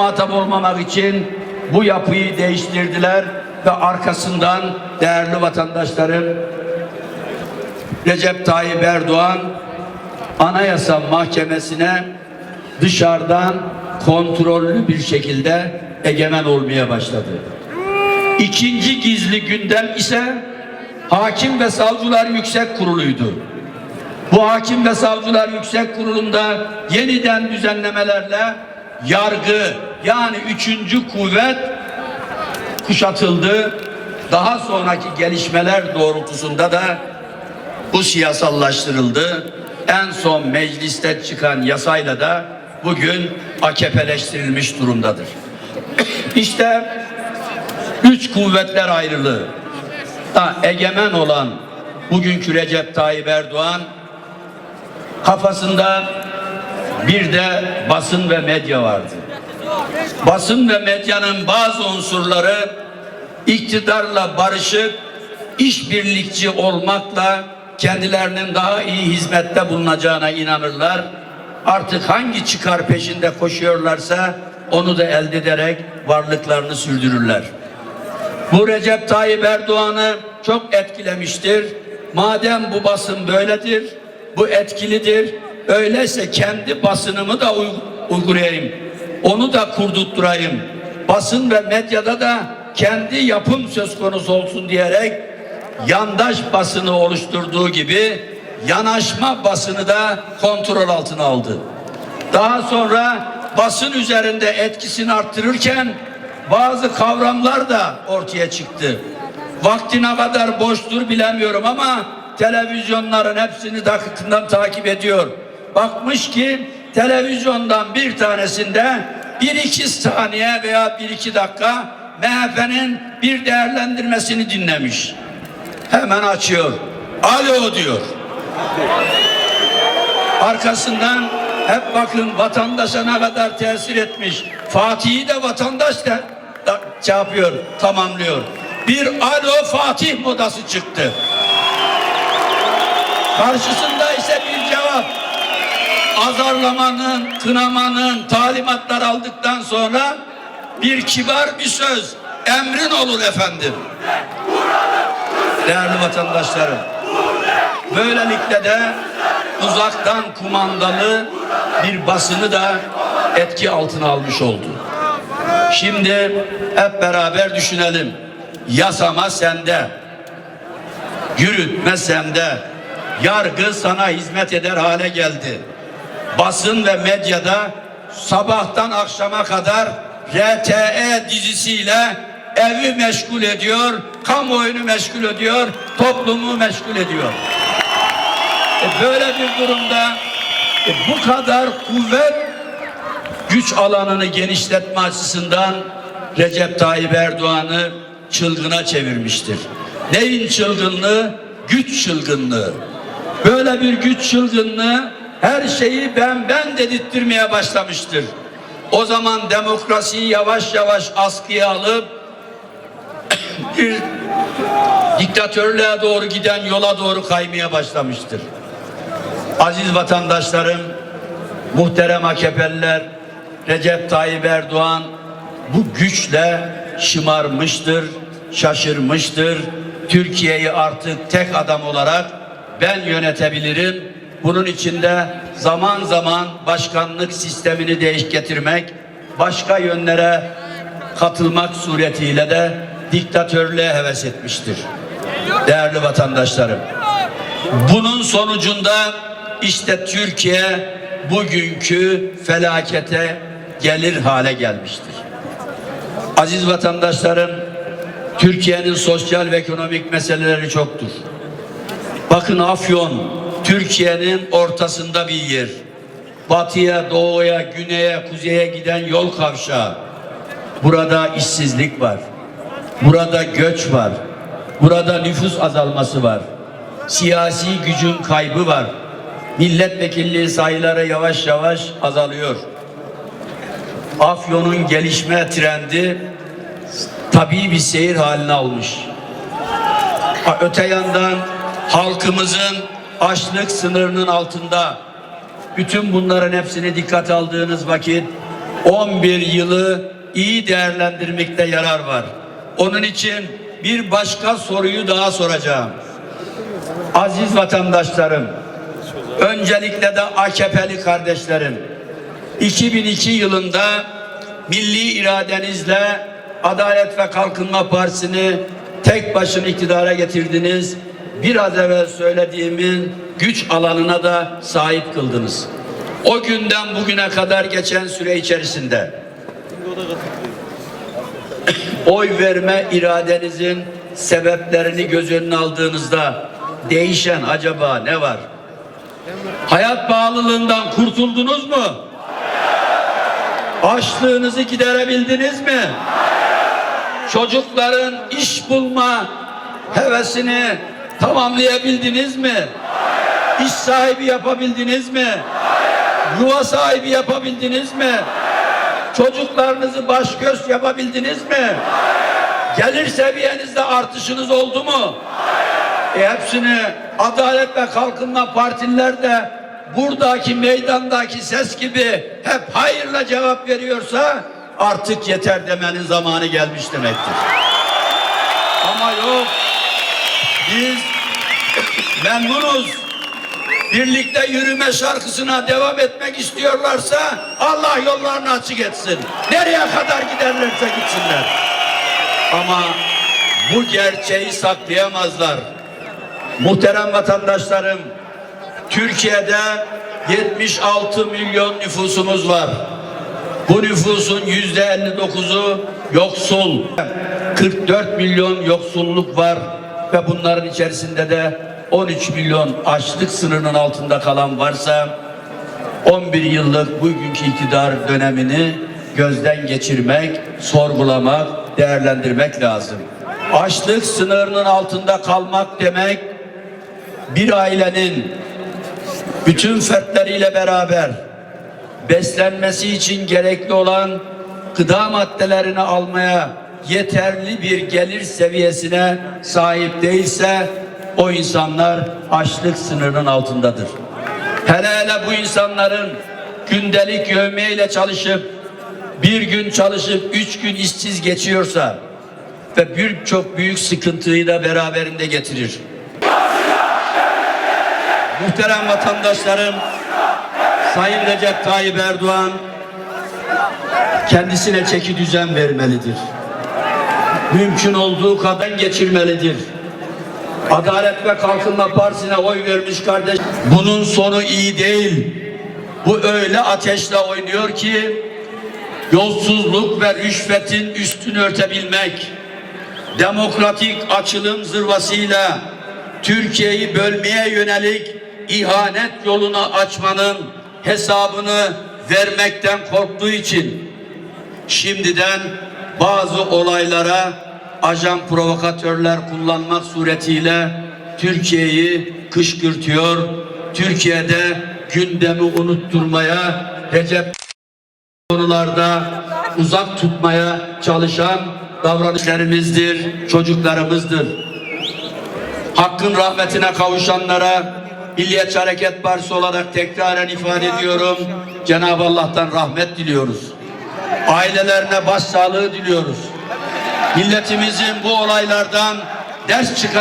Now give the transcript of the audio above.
muhatap olmamak için bu yapıyı değiştirdiler ve arkasından değerli vatandaşlarım Recep Tayyip Erdoğan Anayasa Mahkemesi'ne dışarıdan kontrollü bir şekilde egemen olmaya başladı. İkinci gizli gündem ise Hakim ve Savcılar Yüksek Kurulu'ydu. Bu Hakim ve Savcılar Yüksek Kurulu'nda yeniden düzenlemelerle yargı yani üçüncü kuvvet kuşatıldı. Daha sonraki gelişmeler doğrultusunda da bu siyasallaştırıldı. En son mecliste çıkan yasayla da bugün AKP'leştirilmiş durumdadır. işte üç kuvvetler ayrılığı da egemen olan bugünkü Recep Tayyip Erdoğan kafasında bir de basın ve medya vardı. Basın ve medyanın bazı unsurları iktidarla barışık, işbirlikçi olmakla kendilerinin daha iyi hizmette bulunacağına inanırlar. Artık hangi çıkar peşinde koşuyorlarsa onu da elde ederek varlıklarını sürdürürler. Bu Recep Tayyip Erdoğan'ı çok etkilemiştir. Madem bu basın böyledir, bu etkilidir, öyleyse kendi basınımı da uy- uygulayayım. Onu da kurdurtturayım. Basın ve medyada da kendi yapım söz konusu olsun diyerek yandaş basını oluşturduğu gibi yanaşma basını da kontrol altına aldı. Daha sonra basın üzerinde etkisini arttırırken bazı kavramlar da ortaya çıktı. Vakti ne kadar boştur bilemiyorum ama televizyonların hepsini dakikından takip ediyor. Bakmış ki televizyondan bir tanesinde bir iki saniye veya bir iki dakika MHP'nin bir değerlendirmesini dinlemiş. Hemen açıyor. Alo diyor. Arkasından hep bakın vatandaşa ne kadar tesir etmiş. Fatih'i de vatandaş da, şey yapıyor, tamamlıyor. Bir alo Fatih modası çıktı. Karşısında. Azarlamanın, kınamanın talimatlar aldıktan sonra bir kibar bir söz. Emrin olur efendim. Değerli vatandaşlarım. Böylelikle de uzaktan kumandalı bir basını da etki altına almış oldu. Şimdi hep beraber düşünelim. Yasama sende. Yürütme sende. Yargı sana hizmet eder hale geldi. Basın ve medyada sabahtan akşama kadar RTE dizisiyle evi meşgul ediyor, kamuoyunu meşgul ediyor, toplumu meşgul ediyor. E böyle bir durumda e bu kadar kuvvet güç alanını genişletme açısından Recep Tayyip Erdoğan'ı çılgına çevirmiştir. Neyin çılgınlığı? Güç çılgınlığı. Böyle bir güç çılgınlığı her şeyi ben ben dedirttirmeye başlamıştır. O zaman demokrasiyi yavaş yavaş askıya alıp bir diktatörlüğe doğru giden yola doğru kaymaya başlamıştır. Aziz vatandaşlarım, muhterem AKP'liler, Recep Tayyip Erdoğan bu güçle şımarmıştır, şaşırmıştır. Türkiye'yi artık tek adam olarak ben yönetebilirim. Bunun içinde zaman zaman başkanlık sistemini değiş getirmek, başka yönlere katılmak suretiyle de diktatörlüğe heves etmiştir. Değerli vatandaşlarım, bunun sonucunda işte Türkiye bugünkü felakete gelir hale gelmiştir. Aziz vatandaşlarım, Türkiye'nin sosyal ve ekonomik meseleleri çoktur. Bakın Afyon, Türkiye'nin ortasında bir yer. Batıya, doğuya, güneye, kuzeye giden yol kavşağı. Burada işsizlik var. Burada göç var. Burada nüfus azalması var. Siyasi gücün kaybı var. Milletvekilliği sayıları yavaş yavaş azalıyor. Afyon'un gelişme trendi tabii bir seyir haline almış. Öte yandan halkımızın açlık sınırının altında bütün bunların hepsini dikkat aldığınız vakit 11 yılı iyi değerlendirmekte yarar var. Onun için bir başka soruyu daha soracağım. Aziz vatandaşlarım, öncelikle de AKP'li kardeşlerim, 2002 yılında milli iradenizle Adalet ve Kalkınma Partisi'ni tek başına iktidara getirdiniz. Biraz evvel söylediğimin güç alanına da sahip kıldınız. O günden bugüne kadar geçen süre içerisinde oy verme iradenizin sebeplerini göz önüne aldığınızda değişen acaba ne var? Hayat pahalılığından kurtuldunuz mu? Açlığınızı giderebildiniz mi? Çocukların iş bulma hevesini tamamlayabildiniz mi? İş sahibi yapabildiniz mi? Yuva sahibi yapabildiniz mi? Çocuklarınızı baş göz yapabildiniz mi? Gelir seviyenizde artışınız oldu mu? E hepsini Adalet ve Kalkınma Partililer de buradaki meydandaki ses gibi hep hayırla cevap veriyorsa artık yeter demenin zamanı gelmiş demektir. Ama yok. Biz memnunuz. Birlikte yürüme şarkısına devam etmek istiyorlarsa Allah yollarını açık etsin. Nereye kadar giderlerse gitsinler. Ama bu gerçeği saklayamazlar. Muhterem vatandaşlarım, Türkiye'de 76 milyon nüfusumuz var. Bu nüfusun yüzde 59'u yoksul. 44 milyon yoksulluk var ve bunların içerisinde de 13 milyon açlık sınırının altında kalan varsa 11 yıllık bugünkü iktidar dönemini gözden geçirmek, sorgulamak, değerlendirmek lazım. Açlık sınırının altında kalmak demek bir ailenin bütün fertleriyle beraber beslenmesi için gerekli olan gıda maddelerini almaya yeterli bir gelir seviyesine sahip değilse o insanlar açlık sınırının altındadır. Hele hele bu insanların gündelik yövmeyle çalışıp bir gün çalışıp üç gün işsiz geçiyorsa ve birçok büyük sıkıntıyı da beraberinde getirir. Muhterem vatandaşlarım, Sayın Recep Tayyip Erdoğan kendisine çeki düzen vermelidir. Mümkün olduğu kadar geçirmelidir. Adalet ve Kalkınma Partisi'ne oy vermiş kardeş. Bunun sonu iyi değil. Bu öyle ateşle oynuyor ki yolsuzluk ve rüşvetin üstünü örtebilmek, demokratik açılım zırvasıyla Türkiye'yi bölmeye yönelik ihanet yolunu açmanın hesabını vermekten korktuğu için şimdiden bazı olaylara ajan provokatörler kullanmak suretiyle Türkiye'yi kışkırtıyor. Türkiye'de gündemi unutturmaya Recep konularda uzak tutmaya çalışan davranışlarımızdır, çocuklarımızdır. Hakkın rahmetine kavuşanlara Milliyetçi Hareket Partisi olarak tekraren ifade ediyorum. Cenab-ı Allah'tan rahmet diliyoruz. Ailelerine başsağlığı diliyoruz. Milletimizin bu olaylardan ders çıkar